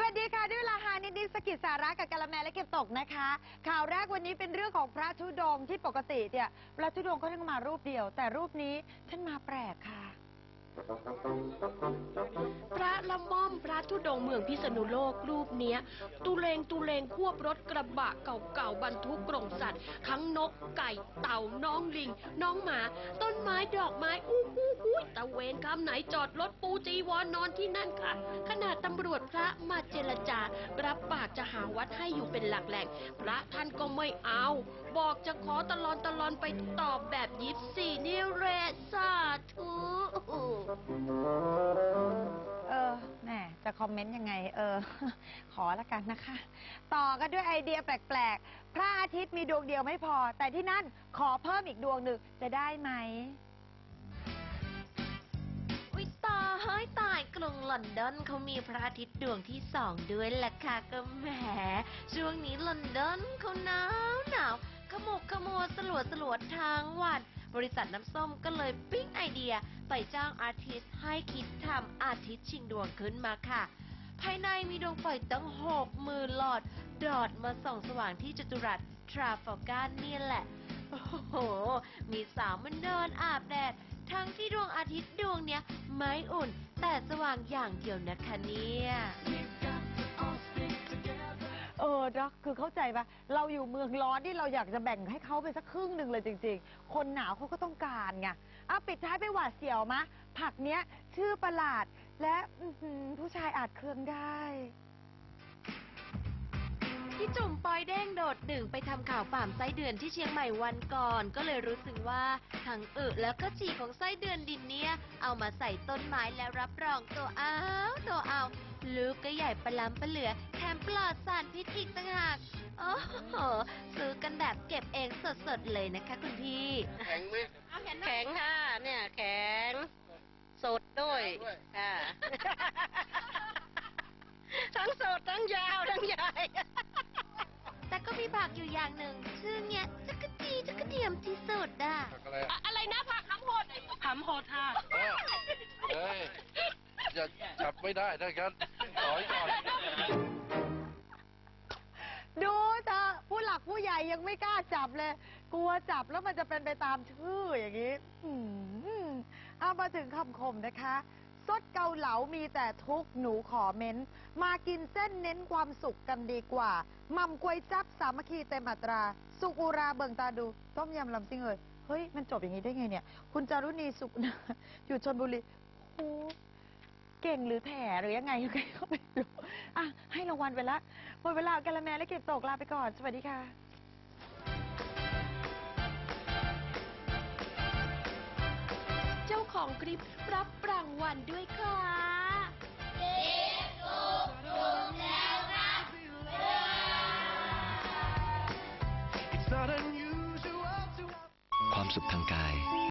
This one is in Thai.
สวัสดีค่ะด้วยเวลาฮานิดนิดสกิดสาระกับกะละแมและเก็บตกนะคะ ข่าวแรกวันนี้เป็นเรื่องของพระธุดงค์ที่ปกติเนี่ยพระธุดงค์เขาต้องมารูปเดียว แต่รูปนี้ท่านมาแปลกค่ะ พระละม่อมพระธุดงค์เมืองพิษณุโลกรูปเนี้ยตุเลงตุเลงควบรถกระบะเก่าๆบรรทุกกรงสัตว์ ทั้งนกไก่เต่าน้องลิง น้องหมา ต้นไม้ดอกไม้อู้หูหู เวนคำไหนจอดรถปูจีวรนนอนที่นั่นค่ะ ขนาดตำรวจพระมาเจรจา รับปากจะหาวัดให้อยู่เป็นหลักแหล่ง พระท่านก็ไม่เอา บอกจะขอตลอนตลอนไปตอบแบบยิปซีนิเรศสาธุเออแหมจะคอมเมนต์ยังไง เออ ขอละกันนะคะ ต่อกันด้วยไอเดียแปลกๆ พระอาทิตย์มีดวงเดียวไม่พอ แต่ที่นั่นขอเพิ่มอีกดวงหนึ่งจะได้ไหม ลอนดอนเขามีพระอาทิตย์ดวงที่สองด้วยล่ะค่ะก็แหมช่วงนี้ลอนดอนเขาหนาวหนาวขมุกขมัวสลัวสลัวทั้งวันบริษัทน้ำส้มก็เลยปิ๊งไอเดียไปจ้างอาร์ติสต์ให้คิดทำอาทิตย์ชิงดวงขึ้นมาค่ะ ภายในมีดวงไฟตั้งหกหมื่นหลอด ดอดมาส่องสว่างที่จตุรัสทราฟอการเนี่ยแหละ โอ้โห มีสาวมันเดินอาบแดด ทั้งที่ดวงอาทิตย์ดวงเนี้ย ไม่อุ่น แต่สว่างอย่างเดียวนะคะเนี่ยเออด็อกคือเข้าใจปะเราอยู่เมืองร้อนที่เราอยากจะแบ่งให้เขาไปสักครึ่งหนึ่งเลยจริง ๆ คนหนาวเขาก็ต้องการไงอะปิดท้ายไปหวาดเสียวมะ ผักเนี้ยชื่อประหลาดและอื้อหือผู้ชายอาจเครืองได้ ที่จุ่มปอยเด้งโดดดึงไปทำข่าวป่ามไส้เดือนที่เชียงใหม่วันก่อน ก็เลยรู้สึกว่าทั้งอึแล้วก็ฉี่ของไส้เดือนดินเนี่ย เอามาใส่ต้นไม้แล้วรับรองตัวเอาตัวเอาลูกก็ใหญ่ประล้ำประเหลือแถมปลอดสารพิษอีกต่างหากโอ้โหซื้อกันแบบเก็บเองสดๆเลยนะคะคุณพี่ แข็งไหมแข็งค่ะเนี่ยแข็ง สดด้วยค่ะ ทั้งสดทั้งยาวทั้งใหญ่ แต่ก็มีผักอยู่อย่างหนึ่งชื่อเนี้ยจักรจีจักรเทียมที่สุดอะผักอะไรอะอะไรนะผักน้ำโหดหำโหดค่ะเออเฮ้ยจะจับไม่ได้ถ้างั้นถอยก่อน ดูเธอะผู้หลักผู้ใหญ่ยังไม่กล้าจับเลย กลัวจับแล้วมันจะเป็นไปตามชื่ออย่างนี้อืมเอามาถึงคำคมนะคะ ซดเกาเหลามีแต่ทุกข์หนูขอเม้น มากินเส้นเน้นความสุขกันดีกว่ามัมกวยจับสามัคคีเต็มอัตรา สุกอุราเบิงตาดู ต้มยำลำซิ่งเอ่ยเฮ้ย มันจบอย่างนี้ได้ไงเนี่ย คุณจารุณีสุขอยู่ชนบุรีโอ้เก่งหรือแถหรือยังไงยังไงก็ไม่รู้อะให้รางวัลไปละหมดเวลากะละแมและเก็บตกลาไปก่อน สวัสดีค่ะ ของคลิปรับรางวัลด้วยค่ะความสุขทางกาย